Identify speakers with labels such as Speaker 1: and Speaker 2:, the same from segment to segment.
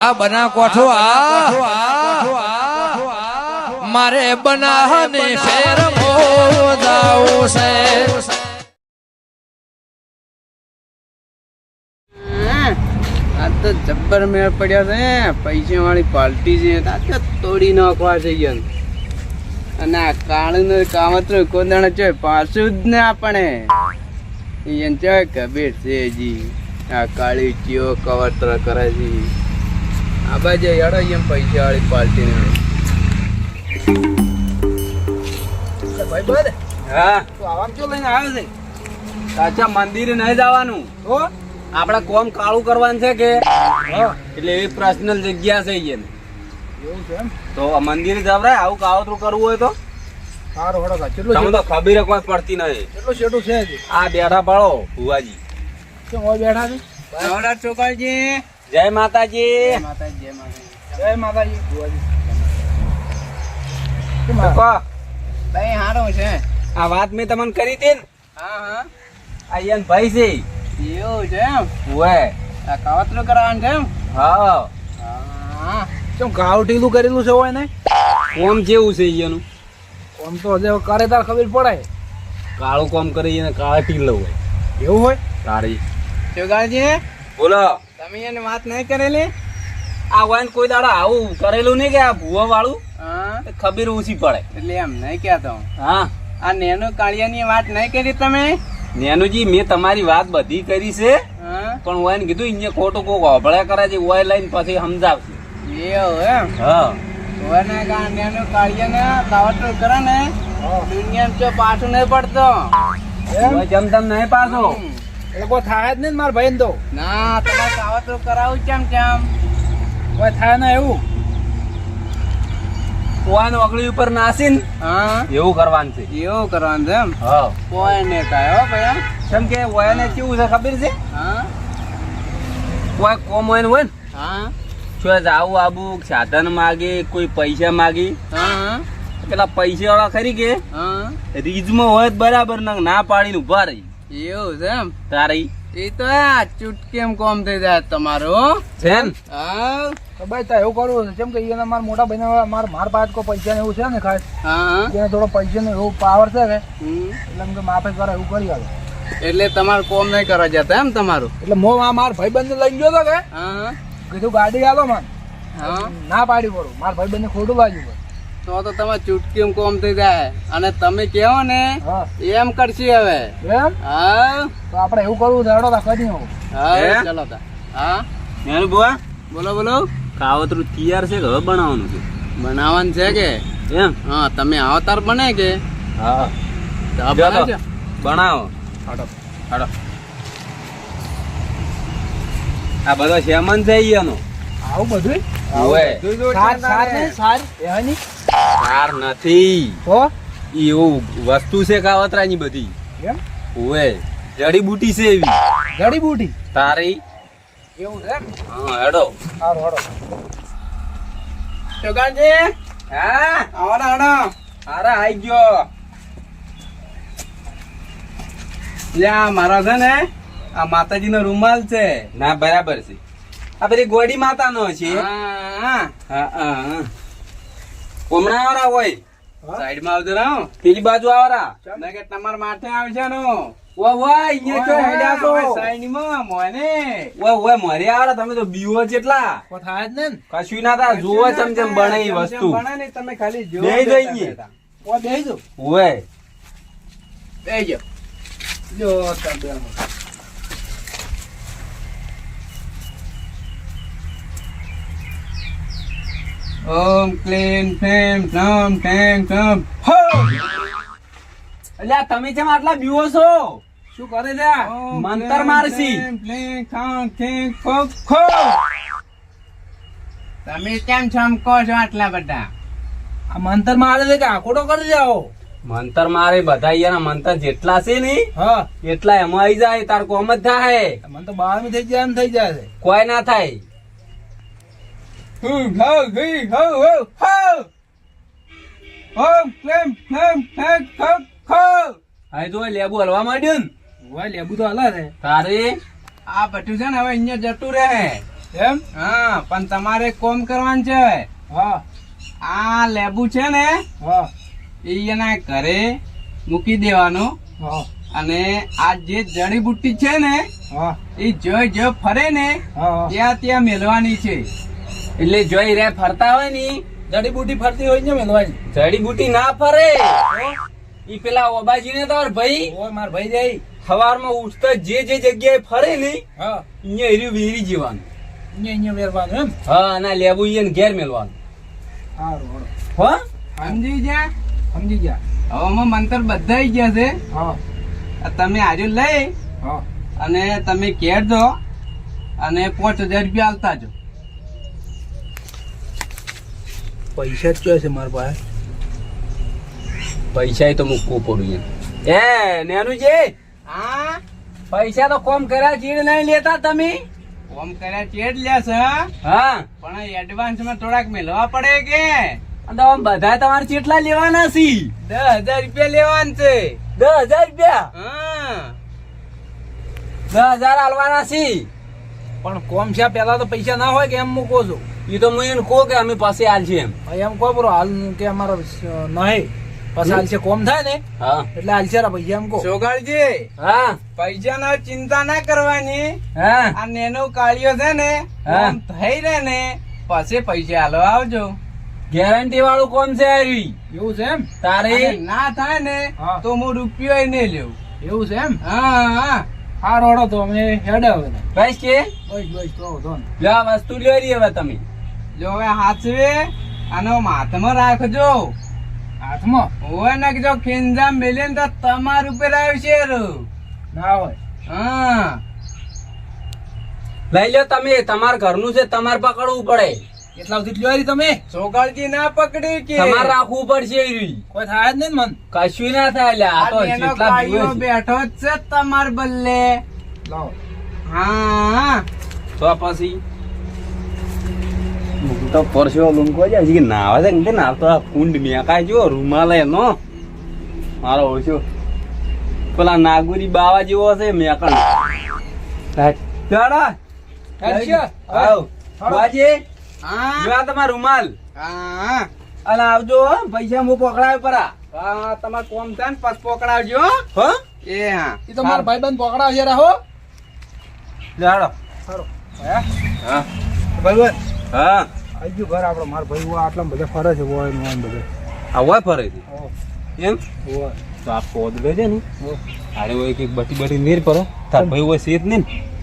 Speaker 1: આ બના કોઠો આ. મારે બનાહને ફેર
Speaker 2: આ તો જબ્બર મેળ પડ્યા છે પૈસા વાળી પાર્ટી છે તોડી નાખવા યન. અને આ કાળું કામતરું કોદાણ છે, પાછું જ ને આપણે યન છે, કબીર છે આ કાળી ચીઓ કવતર કરે છે. હા.
Speaker 3: તું ચો લઈને આવ્યો છે?
Speaker 2: સાચા મંદિરે નહીં જવાનું.
Speaker 3: તો
Speaker 2: આપણે કોમ કાળું કરવાનું છે કે? એટલે એવી પર્સનલ જગ્યા છે
Speaker 3: એમ?
Speaker 2: તો મંદિરે જવરાય આવું કાવતરું કરવું હોય તો?
Speaker 3: સારું હડો
Speaker 2: તમે તો ખબર કોઈ પડતી નહીં.
Speaker 3: કેટલું છે
Speaker 2: આ બેઠા પાડો ભુવાજી.
Speaker 3: કેમ બેઠા છે?
Speaker 2: ચોકાજી જય માતાજી. માતાજી જય માતાજી.
Speaker 3: જય માતાજી ભુવાજી ભાઈ હારું છે.
Speaker 2: આ વાત મેં તમને કરી હતી ને?
Speaker 3: હા હા.
Speaker 2: આ યન ભાઈ છે.
Speaker 3: એવું છે એમ?
Speaker 2: ઓય
Speaker 3: આ કાવતરું કરવાનું છે એમ?
Speaker 2: હા.
Speaker 3: હા. કેમ ઘાવ કરેલું છે હોય ને?
Speaker 2: કોમ જેવું છે ઈયનું
Speaker 3: કોમ તો હજુ કરે તાર ખબર પડે.
Speaker 2: કાળું કોમ કરે એને કાળા ટીલો હોય.
Speaker 3: એવું હોય?
Speaker 2: તારી.
Speaker 3: ચોગાજી
Speaker 2: બોલો.
Speaker 3: તમે એને વાત નહીં કરેલી?
Speaker 2: આ વાન કોઈ દાડો આવું કરેલું નહીં કે આ ભુવા વાળું
Speaker 3: હા
Speaker 2: ખબર ઓછી પડે.
Speaker 3: એટલે એમ નહીં કહેતો
Speaker 2: હા.
Speaker 3: આ નેનો કાળિયાની વાત નહીં કરી તમે?
Speaker 2: નેનુજી મેં તમારી વાત બધી કરી છે.
Speaker 3: હા.
Speaker 2: પણ ઓયને કીધું અહીંયા ખોટું કોક હોભળે કરે છે ઓય લઈને પછી સમજાવશે.
Speaker 3: એવું એમ?
Speaker 2: હા.
Speaker 3: ઓને કા નેનો કાળિયાને કાવતરું કરે ને? દુનિયા જો પાછું નહીં પડતો.
Speaker 2: ઓય જમ તમ નહીં પાછો.
Speaker 3: કોઈ થાય જ નહીં મારા ભાઈ તો. ના તમારે કાવતરું કરાવું કેમ કેમ કોઈ થાય ના એવું.
Speaker 2: ઓયને ઓગળી ઉપર નાસીને.
Speaker 3: હા.
Speaker 2: એવું કરવાનું છે.
Speaker 3: એવું કરવાનું છે એમ?
Speaker 2: હા.
Speaker 3: કોઈ ને ભાઈ
Speaker 2: કેમ કે ઓયને કેવું છે ખબર છે?
Speaker 3: હા.
Speaker 2: કોઈ કોમ હોય ને હોય ને
Speaker 3: હા.
Speaker 2: છો જાવું આબુ સાધન માગે કોઈ પૈસા માગી.
Speaker 3: હા. હા
Speaker 2: પેલા પૈસા વાળા ખરી કે?
Speaker 3: હા.
Speaker 2: રીજમાં હોય બરાબર ના ના પાડીને ઊભા રહી.
Speaker 3: એવું છે એમ?
Speaker 2: તારી.
Speaker 3: એ તો આ ચૂટકેમ કોમ થઈ જાય તમારો
Speaker 2: જેમ.
Speaker 3: હા. ભાઈ તા એવું કરવું છે. કે એને મારા મોટા ભાઈ મારા માર પાસે કોઈ પૈસા ને એવું છે ને ખાસ
Speaker 2: હા
Speaker 3: એને થોડો પૈસા ને એવું પાવર છે કે એટલે એમ કે માફે કરે એવું કરી આવે
Speaker 2: એટલે તમારે કોમ નહીં કરવા જતા એમ તમારું?
Speaker 3: એટલે મો માર ભાઈ બંધ લઈ ગયો તો કે
Speaker 2: હા
Speaker 3: કીધું ગાડી આલો મને.
Speaker 2: હા.
Speaker 3: ના પાડી પડું. મારા ભાઈ બંને ખોટું બાજુ
Speaker 2: તો તો તમારે ચૂટકીમ કોમ થઈ જાય. અને તમે કેવો ને? એમ કરશી હવે.
Speaker 3: એમ?
Speaker 2: હા.
Speaker 3: તો આપણે એવું કરવું તા કરી આવું.
Speaker 2: હા ચલો તા. હા?
Speaker 4: મેનુ બુઆ
Speaker 2: બોલો બોલો.
Speaker 4: કાવતરું તૈયાર છે કે હવે બનાવવાનું છે?
Speaker 2: બનાવવાનું છે કે?
Speaker 4: એમ?
Speaker 2: હા તમે આવો તાર બને કે?
Speaker 4: હા. બનાવો.
Speaker 2: હાડો.
Speaker 4: હાડો. આ બધો શેમન છે ઈયાનો
Speaker 3: આવું બધું સાર સાર નહીં સાર. એ નહીં
Speaker 4: કાર નથી એવું વસ્તુ છે કાવતરાની બધી.
Speaker 3: એમ?
Speaker 4: જડીબુટી છે એવી.
Speaker 3: જડીબુટી
Speaker 4: તારી?
Speaker 3: એવું છે
Speaker 4: હા હેડો.
Speaker 3: સારું હેડો
Speaker 2: ચોગાજી
Speaker 4: હા?
Speaker 2: આવો ને આવો
Speaker 4: આઈ ગયો.
Speaker 2: લે મારા છે ને આ માતાજી નો રૂમાલ છે.
Speaker 4: ના બરાબર છે. આ બધી ગોડી માતા નો છે.
Speaker 2: હા.
Speaker 4: હા હા કોમણા વાળા હોય.
Speaker 2: સાઈડમાં આવજો રાવ
Speaker 4: પેલી બાજુ આવરા.
Speaker 2: ના કે તમારા માથે આવશે નો
Speaker 4: વાહ વાહ અહીંયા તો હેડ્યા તો
Speaker 2: સાઈડમાં મોને
Speaker 4: વાહ વાહ મોરે આવરા તમે તો બીવો જેટલા
Speaker 3: કોઈ થાય જ નહીં ને
Speaker 4: કશું ના થાય જુઓ ચમ ચમ બને ઈ વસ્તુ
Speaker 2: બને ને તમે ખાલી જો
Speaker 4: બેહી જઈએ.
Speaker 3: કોઈ બેસી જાઓ.
Speaker 4: ઓય
Speaker 2: બેજો
Speaker 3: જો તમે
Speaker 2: ઓમ ક્લીન ફેમ થમ ટેંગ થમ હો!
Speaker 4: અલ્યા તમે કેમ આટલા બીવો છો
Speaker 3: શું કરે છે?
Speaker 4: મંતર મારસી.
Speaker 2: તમે કેમ છમકો છો આટલા બધા?
Speaker 3: આ મંતર મારે છે કે આખોટો કરી જાઓ?
Speaker 4: મંતર મારે બધા અહીંયા મંતર જેટલા છે ને
Speaker 3: હા.
Speaker 4: એટલા એમાં આવી જાય તાર કોમ જ થાય.
Speaker 3: મન તો બાર થઈ જાય એમ થઈ જાય
Speaker 4: કોઈ ના થાય.
Speaker 2: હુ હો હી હો હો હો ઓમ ક્લીન ફેમ ટેંગ ખોખ ખો
Speaker 4: હવે જો લેબુ હલવા માંડ્યું ને.
Speaker 3: હોય લેબુ તો હલા રે
Speaker 4: તારે?
Speaker 2: આ બટુ છે ને હવે અહીંયા જતું રહે.
Speaker 3: એમ?
Speaker 2: હા પણ તમારે કોમ કરવાનું છે.
Speaker 3: હા.
Speaker 2: આ લેબુ છે ને
Speaker 3: હા.
Speaker 2: એના ઘરે મૂકી દેવાનું.
Speaker 3: હા.
Speaker 2: અને આ જે જડીબુટ્ટી છે ને
Speaker 3: હા.
Speaker 2: એ જો જો ફરે ને ત્યાં ત્યાં મેલવાની છે.
Speaker 4: એટલે જોઈ રે ફરતા હોય ને
Speaker 3: જડીબુટી ફરતી હોય ને મેલવાની.
Speaker 4: જડીબુટી ના ફરે. ઈ પેલા ઓબાજી ને તાર ભાઈ
Speaker 3: ઓય માર ભાઈ જાય.
Speaker 4: સવારમાં ઉઠતા જે જે જગ્યાએ ફરે ને
Speaker 3: હા.
Speaker 4: અહીંયા એર્યું વેરી જીવાનું.
Speaker 3: અહીંયા અહીંયા વેરવાનું એમ?
Speaker 4: હા અને લેવું લેબુ ને ઘેર મેલવાનું.
Speaker 3: સારું.
Speaker 4: હો?
Speaker 2: સમજી જા
Speaker 3: સમજી ગયા.
Speaker 2: હવામાં મંતર બધા ગયા છે.
Speaker 3: હા.
Speaker 2: તમે આજે લઈ
Speaker 3: હા.
Speaker 2: અને તમે ઘેર દો અને પાંચ હજાર રૂપિયા આલતા જો.
Speaker 3: પૈસા જ કયો છે મારા પાસે?
Speaker 4: પૈસા તો મૂકવું પડ્યું એમ. એ નેનુજી!
Speaker 2: હા?
Speaker 4: પૈસા તો કોમ કર્યા ચીડ નહીં લેતા તમે?
Speaker 2: કોમ કર્યા ચેડ લેશે
Speaker 4: હા.
Speaker 2: પણ એડવાન્સમાં થોડાક મેળવા પડે કે?
Speaker 4: બધા તમારે કેટલા લેવાના છે?
Speaker 2: દસ હજાર રૂપિયા લેવાના છે.
Speaker 4: દસ હજાર રૂપિયા?
Speaker 2: હા.
Speaker 4: દસ હજાર આલવાના છે?
Speaker 3: પણ કોમ છે પેલા તો પૈસા ના હોય કે એમ મૂકો છો?
Speaker 4: એ તો હું એને કહું કે અમે પાસે આલ છે એમ.
Speaker 3: ભાઈ એમ કહો બરો હાલ કે અમારો નહીં. પછી હાલ છે કોમ થાય ને?
Speaker 4: હા.
Speaker 3: એટલે હાલ છે પૈસા એમ કહો.
Speaker 2: સોગાળજી
Speaker 4: હા.
Speaker 2: પૈસા ના ચિંતા ના કરવાની.
Speaker 4: હા.
Speaker 2: આ નેનો કાળિયો છે ને આમ થઈ રહે ને પછી પૈસા હાલો આવજો.
Speaker 4: ગેરંટી વાળું કોમ છે આવી
Speaker 3: એવું છે એમ?
Speaker 4: તારે?
Speaker 2: ના થાય ને તો હું રૂપિયો નહીં લેવું.
Speaker 3: એવું છે એમ?
Speaker 2: હા હા.
Speaker 3: હા રોડો તો અમે હેડ હવે.
Speaker 4: બસ કે?
Speaker 3: બસ બસ તો વાંધો
Speaker 4: આ વસ્તુ લઈ રહી હવે તમે.
Speaker 2: જો હવે હાચવે આનો માથામાં રાખજો.
Speaker 3: હાથમાં?
Speaker 2: ઓવે નાખજો ખીંજા મેલે તો તમાર ઉપર આવશે.
Speaker 3: ના હોય.
Speaker 2: હા.
Speaker 4: લઈ લો તમે તમાર ઘરનું છે તમારે પકડવું પડે.
Speaker 3: કેટલા સુધી લ્યો તમે?
Speaker 2: સોગળજી ના પકડી કે.
Speaker 4: તમારે રાખવું પડશે
Speaker 3: કોઈ થાય જ નહીં મન.
Speaker 4: કશું ના થાય આ તો દિવસ.
Speaker 2: બેઠો જ છે તમાર બલ્લે.
Speaker 3: લાવો.
Speaker 2: હા.
Speaker 4: તો પછી? તો પરસેવો લૂંકો જાય છે કે નાવા છે? કે ના તો આ કુંડ મેકાય જો રૂમાલ એનો મારો ઓછો. પેલા નાગુરી બાવા જેવો છે મેકણ.
Speaker 3: હેડશે.
Speaker 4: આવ. બાજી.
Speaker 2: હા.
Speaker 4: તમારો રૂમાલ?
Speaker 2: હા.
Speaker 4: અલ આવજો પૈસા હું પકડાવે પરા.
Speaker 2: હા તમાર કોમ થાય ને પછી પકડાવજો
Speaker 4: હો.
Speaker 2: એ હા.
Speaker 3: એ તો મારા ભાઈબંધ પકડાવ છે રાહો.
Speaker 4: જાડો
Speaker 3: સારો
Speaker 4: હા.
Speaker 3: ભાઈબંધ.
Speaker 4: હા.
Speaker 3: આવી ગયું ઘર આપણો મારા ભાઈ હોય આટલા બધા ફરે છે હોય ને હોય બધે
Speaker 4: આ હોય ફરે છે?
Speaker 3: હો,
Speaker 4: એમ?
Speaker 3: હોય.
Speaker 4: તો આ પોદ લે છે ને?
Speaker 3: હો.
Speaker 4: આડે હોય બટી બટી નીર પરો તાર ભાઈ હોય શેત ને?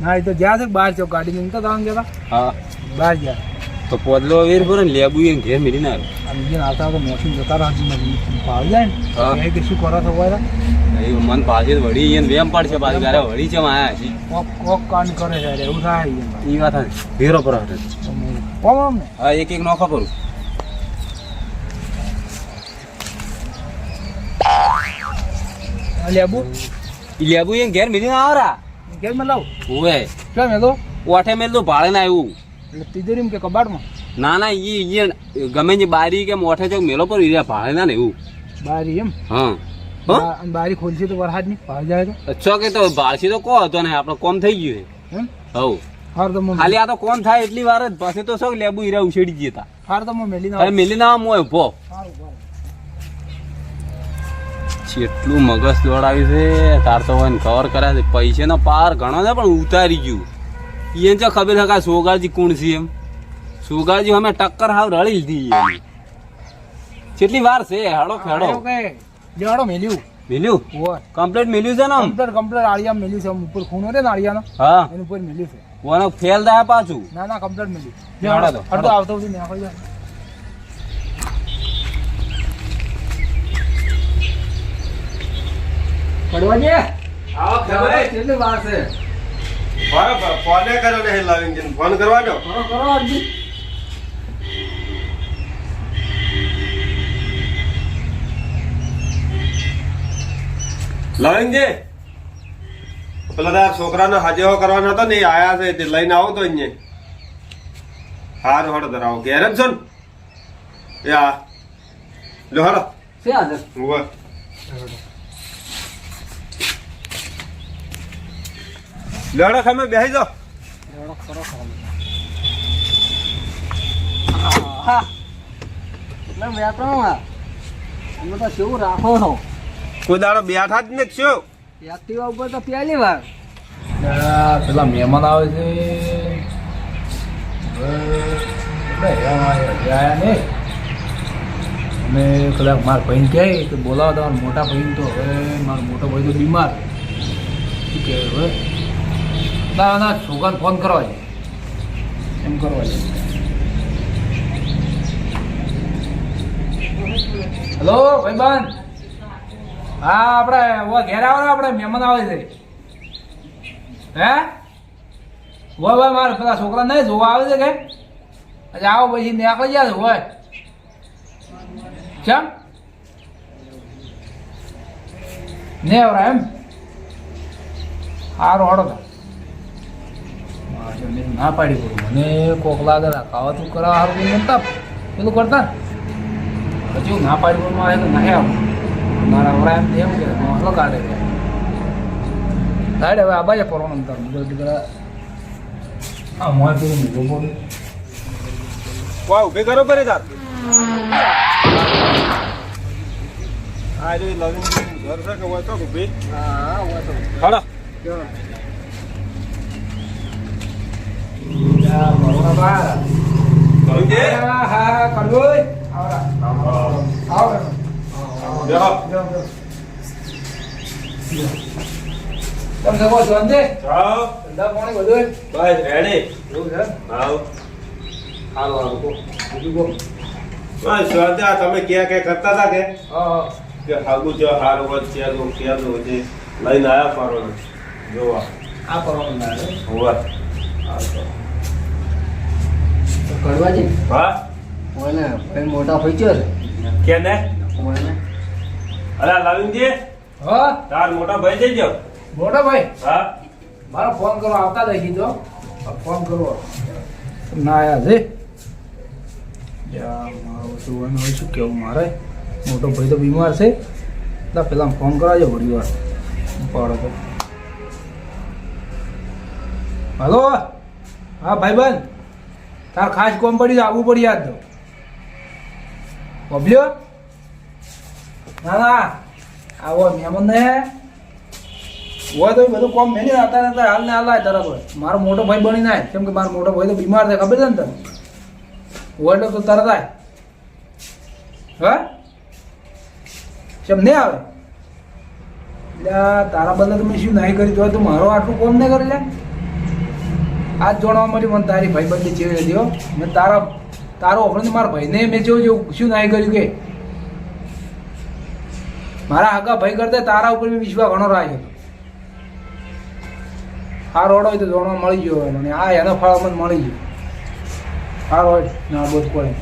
Speaker 3: ના એ તો જ્યાં છે બહાર છો ગાડી લઈને તો આમ જતા
Speaker 4: હા.
Speaker 3: બહાર ગયા
Speaker 4: તો પોદલો વેર ભરો ને લેબુ એને ઘેર મેલી ના
Speaker 3: આમ જે આવતા તો મોસમ જતા રહે ભાવી જાય
Speaker 4: હા.
Speaker 3: ને એ કે શું કરો છો હોય
Speaker 4: એ મન પાછે વળી એને વેમ પડશે પાછી. ગારે વળી છે
Speaker 3: કોક કોક કાંડ કરે છે એવું થાય
Speaker 4: એ વાત ભેરો પર હટે હા એક એક નોખા પરું
Speaker 3: લેબુ.
Speaker 4: લેબુ એને ઘેર મેલી ના આવરા?
Speaker 3: ઘેર મેં લાવ.
Speaker 4: ઓવે
Speaker 3: કેમ મેં તો
Speaker 4: ઓઠે મેલ તો ભાડે ના આવ્યું
Speaker 3: એટલે તિજોરીમાં કે કબાટમાં?
Speaker 4: ના ના ઈ ઈ ગમે જે બારી કે મોઠે ચોક મેલો પર ભાડે ના ને એવું.
Speaker 3: બારી એમ?
Speaker 4: હા.
Speaker 3: બારી ખોલશે તો વરસાદની ભાવ જાય તો?
Speaker 4: અચ્છો કે તો ભાડસી તો કો હતો ને આપણો કોમ થઈ ગયું હમ હવ.
Speaker 3: હાર તો
Speaker 4: ખાલી આ તો કોમ થાય એટલી વાર જ. પછી તો શું લેબુ હીરા ઉછેડી જતા
Speaker 3: હાર તો મેલી
Speaker 4: ના મેલી ના મોય
Speaker 3: સારું સારું.
Speaker 4: મગજ દોડાવ્યું છે. તાર તો હોય કવર કર્યા છે. પૈસાનો પાર ઘણો છે પણ ઉતારી ગયું. એને જો ખબર હકા સોગાજી કોણ છે એમ? સોગાજી અમે ટક્કર હાવ રળી લીધી કેટલી વાર છે? હેડો ખેડો
Speaker 3: એવું મેલ્યું.
Speaker 4: મેલ્યું? કમ્પ્લીટ મેલ્યું છે ને
Speaker 3: કમ્પ્લેટ કમ્પ્લેટ આળિયા મેલ્યું છે. ઉપર ખૂણો રે ને આળિયાનો?
Speaker 4: હા.
Speaker 3: એની ઉપર મેલ્યું છે.
Speaker 4: ઓને ફેલ થાય પાછું?
Speaker 3: ના ના કમ્પ્લેટ મળી.
Speaker 4: હેડો તો,
Speaker 3: હટો આવતો સુધી ને આપણે જાય પડવા જે કેટલી વાર છે?
Speaker 5: બરાબર ફોને કર્યો ને લાવીને ફોન કરવાનો
Speaker 3: કરો કરો અરજી
Speaker 5: લવિંગજી પેલા તારા છોકરાનો હાજેવો કરવાનો હતો ને એ આયા છે તે લઈને આવો તો અહીંયા. હાર હોડ ધરાવો. ઘેર જ છો ને? હા લો હડો. લો ખમે બેસી જાઓ.
Speaker 2: એટલે વેટવા અમે તો શું રાખો છો?
Speaker 5: કોઈ દાડો બેઠા જ ને શું?
Speaker 2: એક્ટિવા ઉપર તો પહેલી વાર.
Speaker 3: પેલા મહેમાન આવે છે. અને કદાચ મારા ભાઈને કહે કે બોલાવો તમારા મોટા ભાઈને તો હવે મારો મોટો ભાઈ તો બીમાર. કહે હવે? ના ના, છોકરાને ફોન કરવા છે. એમ કરવા હેલો ભાઈબાન હા આપણે ઓ ઘેર આવો આપણે મહેમાન આવે છે. હે? હોય હોય મારે પેલા છોકરા નહીં જોવા આવે છે કે? અચ્છા આવો પછી નીકળી જાય હોય કેમ? નહીં આવરા એમ? સારું હડો ના પાડી પડું મને કોક લાગે ખાવા તું કરાવવા સારું નતા પેલું કરતા. પછી ના પાડી પડું આવે તો નહીં આવું. મારા આવરા એમ એમ કે મોહલો કાઢે કે કાઢે હવે આબાજે પરવાનું અંતર બધું દીકરા આ મોહ પેલું મૂકો પડે
Speaker 5: વાહ ઊભી કરો પરે તાર આ જો લવિંગ ઘર છે કે હોય તો ઊભી
Speaker 2: હા હોય તો
Speaker 5: હાલો
Speaker 3: યા બરોડા બા
Speaker 5: લવિંગજી
Speaker 3: હા હા કરગોય આવરા આવો
Speaker 5: બેહો
Speaker 3: તમે સગો જોંદે
Speaker 5: જાઓ.
Speaker 3: ધંધા પાણી બધું
Speaker 5: બસ રેડી
Speaker 3: એવું છે?
Speaker 5: આવો.
Speaker 3: હાલો હાલો કો બીજું કો
Speaker 5: બસ શ્રદ્ધા તમે ક્યાં ક્યાં કરતા હતા કે?
Speaker 3: હા
Speaker 5: કે હાગુ જો હાર વધ ચેલું કેલું છે? લઈને આયા પારો જોવા.
Speaker 3: આ કરવાનું ના?
Speaker 5: હોવા.
Speaker 2: કરવા કરવાજી
Speaker 5: હા?
Speaker 2: હોય ને ભાઈ મોટા ભાઈ કેને?
Speaker 5: કે ને. અરે લાવીનજી
Speaker 3: હા?
Speaker 5: તાર મોટા ભાઈ જઈ ગયો.
Speaker 3: મોટા ભાઈ?
Speaker 5: હા.
Speaker 3: મારો ફોન કરો આવતા દઈ કીધો ફોન કરો. ના આયા છે મારો જોવાનું હોય શું કેવું મારે? મોટો ભાઈ તો બીમાર છે. એટલે પેલા ફોન કરાવજો ઘણી વાર. પાડો તો. હલો? હા ભાઈબંધ? તાર ખાસ કોમ પડી આવવું પડી યાદ તો. બબલ્યો ના ના આવો મહેમાન ને. હોય તો બધું કોમ મેલી હતા અત્યારે હાલ ને હાલ તરત હોય મારો મોટો ભાઈ બની નાય. કેમ કે મારો મોટો ભાઈ તો બીમાર છે, ખબર છે ને તને? હોય તો તારા આય. હા? કેમ નહીં આવે? એટલે તારા બદલે તમે શું નહીં કરી તો તું મારો આટલું કોમ નહીં કરી લે. આ જ જોડવા માટે મને તારી ભાઈ બંધી ચેવી હતી હો. મેં તારા, તારો ઓફરથી મારા ભાઈને મેં જેવું જેવું શું નહીં કર્યું કે? મારા હગા ભાઈ કરતા તારા ઉપર બી વિશ્વાસ ઘણો રાખ્યો હતો. આ રોડ હોય તો જોણવા મળી ગયો મને આ એનો ફળ મને મળી ગયો. આ રોડ ના બોધ પડે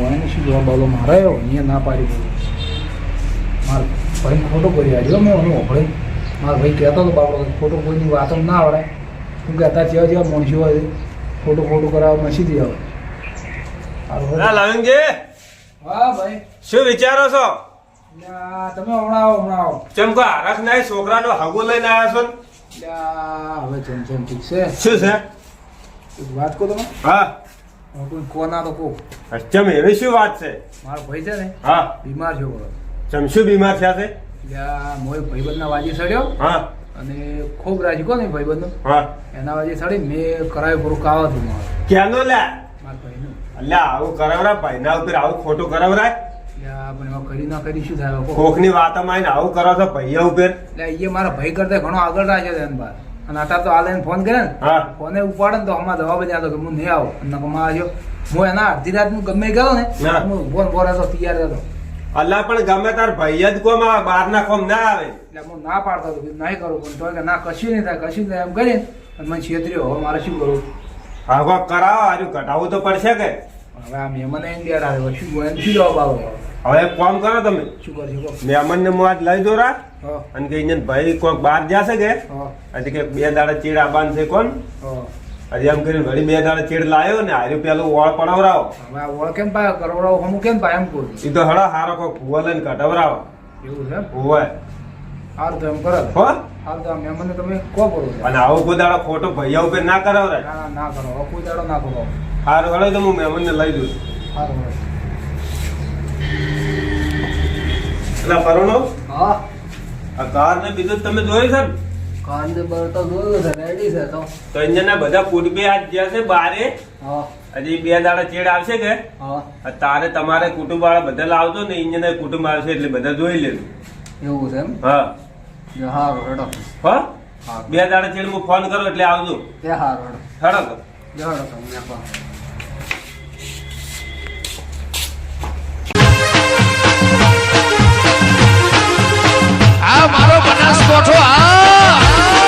Speaker 3: વાયને શું જવાબ બોલો મારે અહીંયા ના પાડી દીધું. મારા ભાઈ ખોટો કરી આવ્યો મેં હું ઓભળે મારો ભાઈ કહેતો હતો બાપડો, ખોટો કોઈની વાતો ના આવડે. હું કહેતા જેવા જેવા માણસો હોય ખોટું ખોટું કરાવવા મસીથી આવે. સારું
Speaker 5: અરે
Speaker 3: હા ભાઈ.
Speaker 5: શું વિચારો છો?
Speaker 3: તમે હમણાં આવો હમણાં આવો.
Speaker 5: ચમ કો હરખ નહીં છોકરાનો હગો લઈને આવ્યા છો ને?
Speaker 3: હવે ચમ ચમ ઠીક છે.
Speaker 5: શું છે?
Speaker 3: વાત કહો તમે
Speaker 5: હા.
Speaker 3: કોઈ કોના તો
Speaker 5: ચમ એવી શું વાત છે?
Speaker 3: મારો ભાઈ છે ને
Speaker 5: હા.
Speaker 3: બીમાર છે બોલો
Speaker 5: ચમ શું બીમાર થયા છે?
Speaker 3: મોય ભાઈબંધના વાજી સડ્યો.
Speaker 5: હા.
Speaker 3: અને ખૂબ રાજી કોને ભાઈબંધનો?
Speaker 5: હા.
Speaker 3: એના વાજી સડી મેં કરાવ્યું પૂરું કાવા હતું મારો.
Speaker 5: ક્યાંનો લ્યા? અલ્યા આવું કરાવરા ભાઈના ઉપર આવું ખોટું કરાવરાય.
Speaker 3: કરી ના કરી શું થાય?
Speaker 5: કોકની વાતમાં આવીને આવું કરો છો ભાઈયા ઉપર?
Speaker 3: એટલે એ મારા ભાઈ કરતા ઘણો આગળ છે એને અને અત્યારે તો હાલ ફોન કરે ને? ફોને ઉપાડે ને તો હમણાં જવાબ જ આતો કે હું નહીં આવો. અને કમા આવ્યો. હું એના અડધી રાત હું ગમે ગયો ને
Speaker 5: હા.
Speaker 3: ફોન ફોન હતો તૈયાર હતો.
Speaker 5: અલ્લા પણ ગમે તાર ભાઈ જ કોમ આવે બહાર ના કોમ ના આવે.
Speaker 3: એટલે હું ના પાડતો હતો નહીં કરું. પણ તો કે ના કશું નહીં થાય કશું નહીં થાય એમ કરીને. મને છેતર્યો હવે મારે શું કરવું
Speaker 5: હા કોક કરાવો હારું કટાવવું તો પડશે કે.
Speaker 3: હવે આ મહેમાન ઇન્ડિયા આવે શું એને શું જવાબ આવો
Speaker 5: હવે એક કામ કરો તમે?
Speaker 3: શું કરશું
Speaker 5: મહેમાનને હું આજ લઈ દો રા
Speaker 3: હા.
Speaker 5: અને કે અહીંયા ભાઈ કોક બહાર જશે કે? હજી કે બે દાડા ચીડા બાંધશે છે કોણ? હજી એમ કરીને વળી બે દાડા ચીડ લાયો ને હારી પેલું ઓળ પડાવરાવો.
Speaker 3: હવે ઓળ કેમ પા કરવડાવો હું કેમ પાય? એમ કહું
Speaker 5: એ તો હળો હારો કોક ભૂવા લઈને કઢવરાવો.
Speaker 3: એવું છે?
Speaker 5: ભૂવા
Speaker 3: સારું તો એમ કરો
Speaker 5: હો?
Speaker 3: હાલ તો મહેમાનને તમે કો કરો
Speaker 5: અને આવો કોઈ દાડો ખોટો ભૈયા ઉપર ના કરાવરે
Speaker 3: ના ના ના કરો. કોઈ દાડો ના કરો.
Speaker 5: હારું હળો તો હું મહેમાનને લઈ દઉં
Speaker 3: સારું
Speaker 5: એટલે ફરવાનો
Speaker 2: હા.
Speaker 5: આ કાર ને બીજું તમે જોયું છે ને?
Speaker 2: બર તો જોયું છે રેડી છે તો.
Speaker 5: તો બધા કુટુંબી આજ ગયા છે બારે.
Speaker 2: હા.
Speaker 5: હજી બે દાડા ચેડ આવશે કે?
Speaker 2: હા.
Speaker 5: તારે તમારે કુટુંબ વાળા બધા લાવજો ને અહીંયા કુટુંબ આવશે એટલે બધા જોઈ લેજો.
Speaker 2: એવું છે એમ?
Speaker 5: હા.
Speaker 2: હારું હેડો.
Speaker 5: હા? બે દાડા ચેડ હું ફોન કરું એટલે આવજો.
Speaker 2: એ હારું હેડો.
Speaker 5: હેડો
Speaker 2: હેડો તમે આ મારો બનાસકોઠો આ